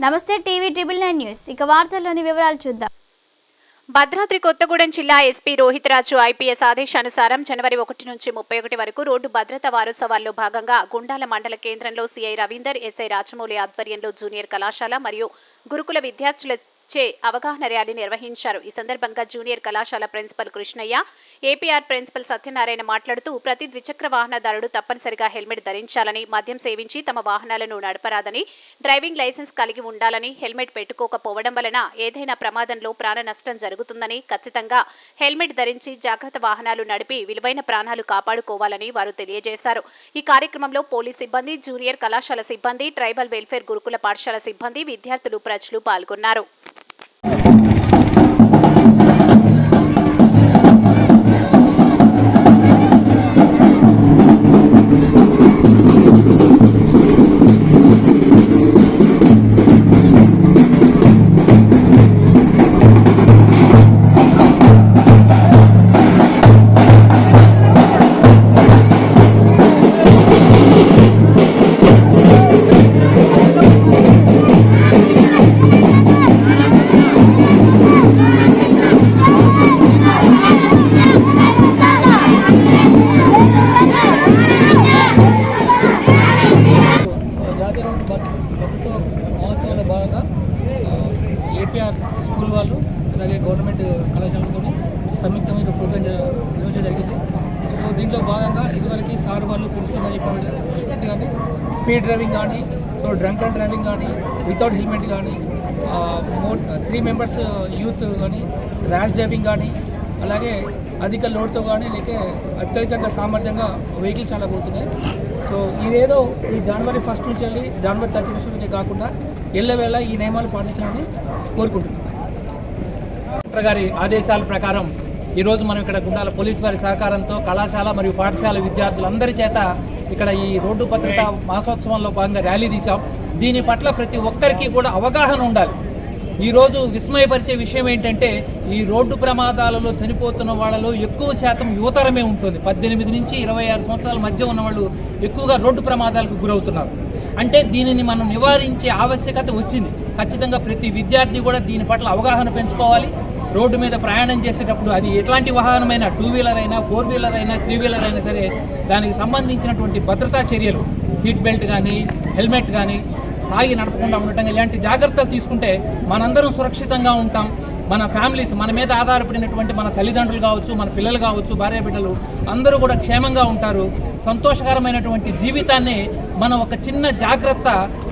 నమస్తే TV triple nine news. ఇక వార్తల్లోని వివరాలు చూద్దాం. భద్రాద్రి కొత్తగూడెం జిల్లా ఎస్పీ రోహితరాజు ఐపీఎస్ ఆదేశానుసారం జనవరి ఒకటి నుంచి ముప్పై ఒకటి వరకు రోడ్డు భద్రత వారోత్సవాల్లో భాగంగా గుండాల మండల కేంద్రంలో సీఐ రవీందర్ ఎస్ఐ రాజమౌళి ఆధ్వర్యంలో జూనియర్ కళాశాల మరియు గురుకుల విద్యార్థుల చే అవగాహన ర్యాలీ నిర్వహించారు. ఈ సందర్భంగా జూనియర్ కళాశాల principal Krishnaiah APR principal Satyanarayana మాట్లాడుతూ ప్రతి ద్విచక్ర వాహనదారుడు తప్పనిసరిగా హెల్మెట్ ధరించాలని మద్యం సేవించి తమ వాహనాలను నడపరాదని డ్రైవింగ్ లైసెన్స్ కలిగి ఉండాలని హెల్మెట్ పెట్టుకోకపోవడం వలన ఏదైనా ప్రమాదంలో ప్రాణ నష్టం జరుగుతుందని ఖచ్చితంగా హెల్మెట్ ధరించి జాగ్రత్త వాహనాలు నడిపి విలువైన ప్రాణాలు కాపాడుకోవాలని వారు తెలియజేశారు. ఈ కార్యక్రమంలో పోలీస్ సిబ్బంది జూనియర్ కళాశాల సిబ్బంది ట్రైబల్ వెల్ఫేర్ గురుకుల పాఠశాల సిబ్బంది విద్యార్థులు ప్రజలు పాల్గొన్నారు. ఏపీఆర్ స్కూల్ వాళ్ళు అలాగే గవర్నమెంట్ కళాశాలతో సంయుక్తమైన ప్రోగ్రాం జ- నిర్వహించడం జరిగింది. సో దీంట్లో భాగంగా ఇదివరకు సార్ వాళ్ళు ప్రిన్సిపల్ చెప్పినట్టు కానీ స్పీడ్ డ్రైవింగ్ కానీ సో డ్రంక్ అండ్ డ్రైవింగ్ కానీ వితౌట్ హెల్మెట్ కానీ మోర్ త్రీ మెంబర్స్ యూత్ కానీ ర్యాష్ డ్రైవింగ్ కానీ అలాగే అధిక లోడ్తో కానీ లేక అత్యధికంగా సామర్థ్యంగా వెహికల్ చాలా పోతున్నాయి సో ఇదేదో ఈ జనవరి ఫస్ట్ నుంచి వెళ్ళి జనవరి థర్టీ ఫస్ట్ నుంచి కాకుండా ఎల్లవేళ ఈ నియమాలు పాటించాలని కోరుకుంటున్నాను కలెక్టర్ గారి ఆదేశాల ప్రకారం ఈరోజు మనం ఇక్కడ గుండాల పోలీస్ వారి సహకారంతో కళాశాల మరియు పాఠశాల విద్యార్థులందరి చేత ఇక్కడ ఈ రోడ్డు భద్రత మాసోత్సవంలో భాగంగా ర్యాలీ తీసాం దీని పట్ల ప్రతి ఒక్కరికి కూడా అవగాహన ఉండాలి. ఈరోజు విస్మయపరిచే విషయం ఏంటంటే ఈ రోడ్డు ప్రమాదాలలో చనిపోతున్న వాళ్ళలో ఎక్కువ శాతం యువతరమే ఉంటుంది. పద్దెనిమిది నుంచి ఇరవై ఆరు సంవత్సరాల మధ్య ఉన్న వాళ్ళు ఎక్కువగా రోడ్డు ప్రమాదాలకు గురవుతున్నారు. అంటే దీనిని మనం నివారించే ఆవశ్యకత వచ్చింది. ఖచ్చితంగా ప్రతి విద్యార్థి కూడా దీని పట్ల అవగాహన పెంచుకోవాలి. రోడ్డు మీద ప్రయాణం చేసేటప్పుడు అది ఎట్లాంటి వాహనమైనా టూ వీలర్ అయినా ఫోర్ వీలర్ అయినా త్రీ వీలర్ అయినా సరే దానికి సంబంధించినటువంటి భద్రతా చర్యలు సీట్ బెల్ట్ కానీ హెల్మెట్ కానీ తాగి నడపకుండా ఉండటం ఇలాంటి జాగ్రత్తలు తీసుకుంటే మనందరం సురక్షితంగా ఉంటాం. మన ఫ్యామిలీస్ మన మీద ఆధారపడినటువంటి మన తల్లిదండ్రులు కావచ్చు మన పిల్లలు కావచ్చు భార్య బిడ్డలు అందరూ కూడా క్షేమంగా ఉంటారు. సంతోషకరమైనటువంటి జీవితాన్ని మన ఒక చిన్న జాగ్రత్త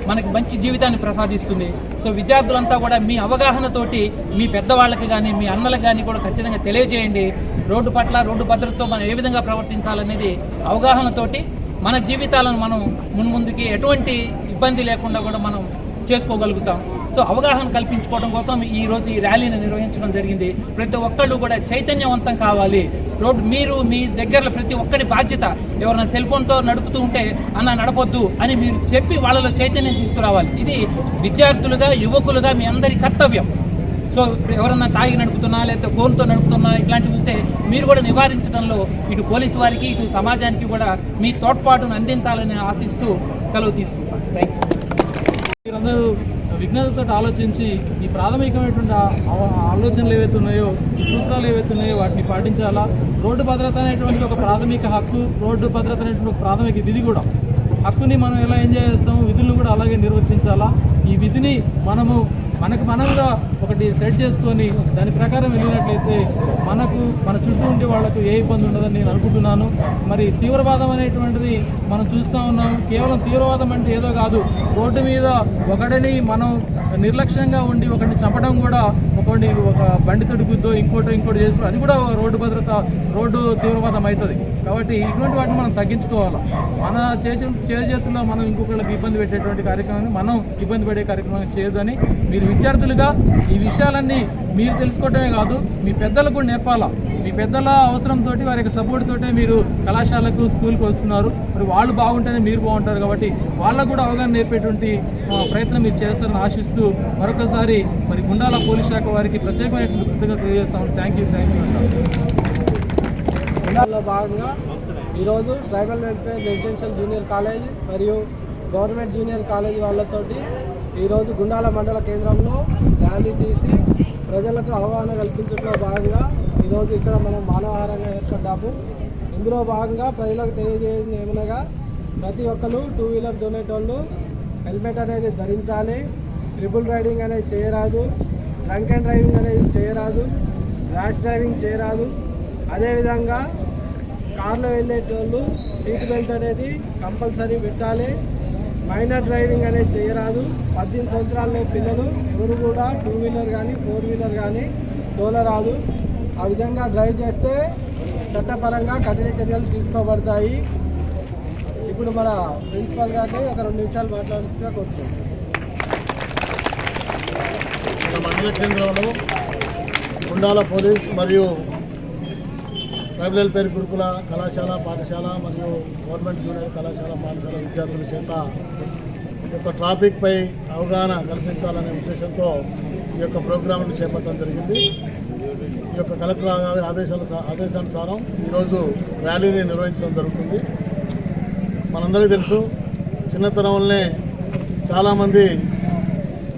మనకి మంచి జీవితాన్ని ప్రసాదిస్తుంది. సో విద్యార్థులంతా కూడా మీ అవగాహనతోటి మీ పెద్దవాళ్ళకి కానీ మీ అన్నలకు కానీ కూడా ఖచ్చితంగా తెలియజేయండి. రోడ్డు పట్ల రోడ్డు భద్రతతో మనం ఏ విధంగా ప్రవర్తించాలనేది అవగాహనతోటి మన జీవితాలను మనం మున్ముందుకి ఎటువంటి ఇబ్బంది లేకుండా కూడా మనం చేసుకోగలుగుతాం. సో అవగాహన కల్పించుకోవడం కోసం ఈ రోజు ఈ ర్యాలీని నిర్వహించడం జరిగింది. ప్రతి ఒక్కళ్ళు కూడా చైతన్యవంతం కావాలి. రోడ్డు మీరు మీ దగ్గరలో ప్రతి ఒక్కడి బాధ్యత ఎవరైనా సెల్ ఫోన్తో నడుపుతూ ఉంటే అన్న నడపొద్దు అని మీరు చెప్పి వాళ్ళలో చైతన్యం తీసుకురావాలి. ఇది విద్యార్థులుగా యువకులుగా మీ అందరి కర్తవ్యం. సో ఎవరన్నా తాగి నడుపుతున్నా లేకపోతే ఫోన్తో నడుపుతున్నా ఇట్లాంటివి ఉంటే మీరు కూడా నివారించడంలో ఇటు పోలీసు వారికి ఇటు సమాజానికి కూడా మీ తోడ్పాటును అందించాలని ఆశిస్తూ సెలవు తీసుకుంటాను థ్యాంక్ యూ మీరందరూ విజ్ఞతతో ఆలోచించి ఈ ప్రాథమికమైనటువంటి ఆలోచనలు ఏవైతే ఉన్నాయో ఈ సూత్రాలు ఏవైతే ఉన్నాయో వాటిని పాటించాలా? రోడ్డు భద్రత అనేటువంటి ఒక ప్రాథమిక హక్కు రోడ్డు భద్రత అనేటువంటి ఒక ప్రాథమిక విధి కూడా. హక్కుని మనం ఎలా ఎంజాయ్ చేస్తామో విధులను కూడా అలాగే నిర్వర్తించాలా? ఈ విధిని మనము మనకు మనంగా ఒకటి సెట్ చేసుకొని దాని ప్రకారం వెళ్ళినట్లయితే మనకు మన చుట్టూ ఉండే వాళ్ళకు ఏ ఇబ్బంది ఉండదని నేను అనుకుంటున్నాను. మరి తీవ్రవాదం అనేటువంటిది మనం చూస్తూ ఉన్నాం. కేవలం తీవ్రవాదం అంటే ఏదో కాదు. రోడ్డు మీద ఒకడిని మనం నిర్లక్ష్యంగా ఉండి ఒకడిని చంపడం కూడా ఒకటి ఒక బండితోటి గుద్దో ఇంకోటి ఇంకోటి చేసుకో అది కూడా ఒక రోడ్డు భద్రత రోడ్డు తీవ్రవాదం అవుతుంది. కాబట్టి ఇటువంటి వాటిని మనం తగ్గించుకోవాలి? మన చేతు చేతుల్లో మనం ఇంకొకళ్ళకి ఇబ్బంది పెట్టేటువంటి కార్యక్రమాన్ని మనం ఇబ్బంది పడే కార్యక్రమం చేయదని మీరు విద్యార్థులుగా ఈ విషయాలన్నీ మీరు తెలుసుకోవటమే కాదు మీ పెద్దలకు కూడా నేర్పాలా. మీ పెద్దల అవసరంతో వారి యొక్క సపోర్ట్ తోటే మీరు కళాశాలకు స్కూల్కి వస్తున్నారు. మరి వాళ్ళు బాగుంటేనే మీరు బాగుంటారు కాబట్టి వాళ్ళకు కూడా అవగాహన నేర్పేటువంటి ప్రయత్నం మీరు చేస్తారని ఆశిస్తూ మరొకసారి మరి గుండాల పోలీస్ శాఖ వారికి ప్రత్యేకమైనటువంటి కృతజ్ఞత తెలియజేస్తాము థ్యాంక్ యూ థ్యాంక్ యూ అంటారు భాగంగా ఈరోజు tribal welfare residential junior college మరియు గవర్నమెంట్ జూనియర్ కాలేజ్ వాళ్ళతోటి ఈరోజు గుండాల మండల కేంద్రంలో ర్యాలీ తీసి ప్రజలకు అవగాహన కల్పించడంలో భాగంగా ఈరోజు ఇక్కడ మనం మానవహారంగా ఏర్పడ్డాము. ఇందులో భాగంగా ప్రజలకు తెలియజేయడం ఏమనగా ప్రతి ఒక్కరు టూ వీలర్ డొనేటోళ్ళు హెల్మెట్ అనేది ధరించాలి ట్రిపుల్ రైడింగ్ అనేది చేయరాదు డ్రంక్ అండ్ డ్రైవింగ్ అనేది చేయరాదు ర్యాష్ డ్రైవింగ్ చేయరాదు. అదేవిధంగా కార్లో వెళ్ళేటోళ్ళు సీట్ బెల్ట్ అనేది కంపల్సరీ పెట్టాలి. మైనర్ డ్రైవింగ్ అనేది చేయరాదు. పద్దెనిమిది సంవత్సరాల్లో పిల్లలు ఎవరు కూడా టూ వీలర్ కానీ ఫోర్ వీలర్ కానీ తోలరాదు. ఆ విధంగా డ్రైవ్ చేస్తే చట్టపరంగా కఠిన చర్యలు తీసుకోబడతాయి. ఇప్పుడు మన ప్రిన్సిపల్ గారిని ఒక రెండు నిమిషాలు మాట్లాడుతున్నా కోరుతున్నాం మండల కేంద్రంలో ఉండాల పోలీస్ మరియు ట్రైబల్ వెల్ఫేర్ గురుకుల కళాశాల పాఠశాల మరియు గవర్నమెంట్ జూనియర్ కళాశాల పాఠశాల విద్యార్థుల చేత ఈ యొక్క ట్రాఫిక్పై అవగాహన కల్పించాలనే ఉద్దేశంతో ఈ యొక్క ప్రోగ్రాంను చేపట్టడం జరిగింది. ఈ యొక్క కలెక్టర్ గారి ఆదేశాల ఆదేశానుసారం ఈరోజు ర్యాలీని నిర్వహించడం జరుగుతుంది. మనందరికీ తెలుసు చిన్నతనంలోనే చాలామంది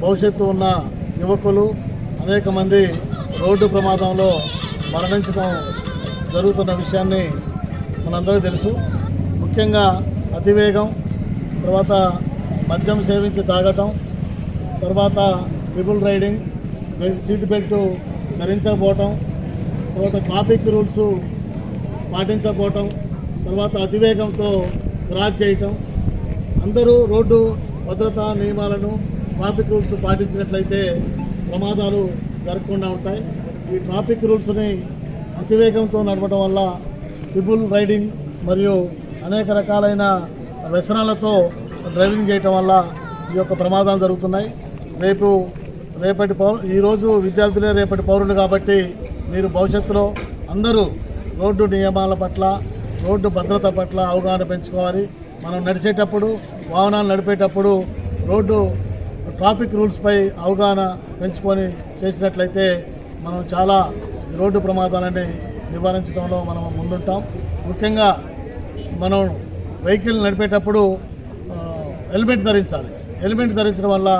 భవిష్యత్తు ఉన్న యువకులు అనేక మంది రోడ్డు ప్రమాదంలో మరణించడం జరుగుతున్న విషయాన్ని మనందరికీ తెలుసు. ముఖ్యంగా అతివేగం తర్వాత మద్యం సేవించి తాగటం తర్వాత ట్రిపుల్ రైడింగ్ సీట్ బెల్ట్ ధరించకపోవటం తర్వాత ట్రాఫిక్ రూల్స్ పాటించకపోవటం తర్వాత అతివేగంతో క్రాస్ చేయటం. అందరూ రోడ్డు భద్రతా నియమాలను ట్రాఫిక్ రూల్స్ పాటించినట్లయితే ప్రమాదాలు జరగకుండా ఉంటాయి. ఈ ట్రాఫిక్ రూల్స్ని అతివేగంతో నడపడం వల్ల ట్రిపుల్ రైడింగ్ మరియు అనేక రకాలైన వ్యసనాలతో డ్రైవింగ్ చేయటం వల్ల ఈ యొక్క ప్రమాదాలు జరుగుతున్నాయి. రేపు రేపటి పౌ ఈరోజు విద్యార్థులే రేపటి పౌరులు కాబట్టి మీరు భవిష్యత్తులో అందరూ రోడ్డు నియమాల పట్ల రోడ్డు భద్రత పట్ల అవగాహన పెంచుకోవాలి. మనం నడిచేటప్పుడు వాహనాలు నడిపేటప్పుడు రోడ్డు ట్రాఫిక్ రూల్స్పై అవగాహన పెంచుకొని చేసినట్లయితే మనం చాలా రోడ్డు ప్రమాదాలని నివారించడంలో మనం ముందుంటాం. ముఖ్యంగా మనం వెహికల్ నడిపేటప్పుడు హెల్మెట్ ధరించాలి. హెల్మెట్ ధరించడం వల్ల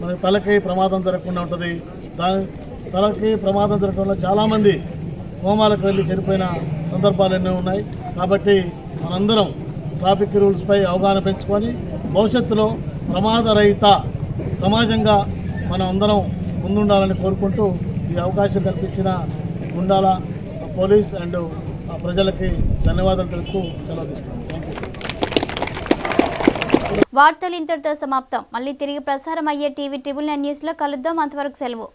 మనకి తలకి ప్రమాదం జరగకుండా ఉంటుంది. దాని తలకి ప్రమాదం జరగడం వల్ల చాలామంది హోమాలకు వెళ్ళి చనిపోయిన సందర్భాలు ఎన్నో ఉన్నాయి. కాబట్టి మనందరం ట్రాఫిక్ రూల్స్పై అవగాహన పెంచుకొని భవిష్యత్తులో ప్రమాదరహిత సమాజంగా మనం అందరం ముందుండాలని కోరుకుంటూ ఈ అవకాశం కల్పించిన గుండాల పోలీస్ అండ్ ప్రజలకి ధన్యవాదాలు తెలుపుతూ సెలవు తీసుకున్నాను వార్తలు ఇంతటితో సమాప్తం. మళ్ళీ తిరిగి ప్రసారం అయ్యే టీవీ ట్రిబుల్ నైన్ న్యూస్లో కలుద్దాం. అంతవరకు సెలవు.